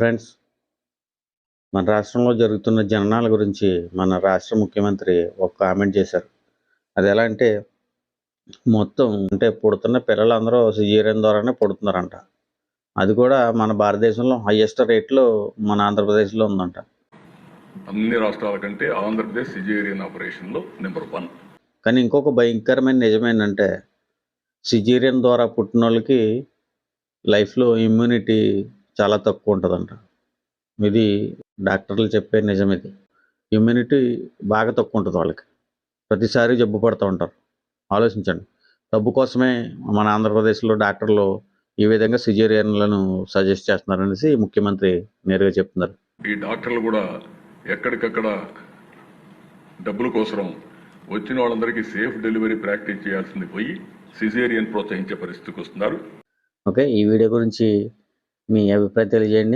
Friends మన రాష్ట్రంలో జరుగుతున్న జననాల గురించి మన రాష్ట్ర ముఖ్యమంత్రి ఒక కామెంట్ చేశారు. అది ఎలా అంటే మొత్తం అంటే పుడుతున్న పిల్లలందరూ సిజేరియన్ ద్వారానే పుడుతున్నారంట. అది కూడా మన భారతదేశంలో హయ్యెస్ట్ రేట్లో మన ఆంధ్రప్రదేశ్లో ఉందంట. అన్ని రాష్ట్రాల కంటే ఆంధ్రప్రదేశ్ సిజేరియన్ ఆపరేషన్లో నెంబర్ వన్ కానీ ఇంకొక భయంకరమైన నిజం ఏంటంటే సిజేరియన్ ద్వారా పుట్టిన వాళ్ళకి లైఫ్లో ఇమ్యూనిటీ చాలా తక్కువ ఉంటుందంట. ఇది డాక్టర్లు చెప్పే నిజం ఇది. ఇమ్యూనిటీ బాగా తక్కువ ఉంటుంది వాళ్ళకి. ప్రతిసారి జబ్బు పడుతూ ఉంటారు. ఆలోచించండి. డబ్బు కోసమే మన ఆంధ్రప్రదేశ్లో డాక్టర్లు ఈ విధంగా సిజేరియన్లను సజెస్ట్ చేస్తున్నారు అనేసి ముఖ్యమంత్రి నేరుగా చెప్తున్నారు. ఈ డాక్టర్లు కూడా ఎక్కడికక్కడ డబ్బుల కోసం వచ్చిన వాళ్ళందరికీ సేఫ్ డెలివరీ ప్రాక్టీస్ చేయాల్సింది పోయి సిజేరియన్ ప్రోత్సహించే పరిస్థితికి వస్తున్నారు. ఓకే ఈ వీడియో గురించి మీ అభిప్రాయం తెలియజేయండి.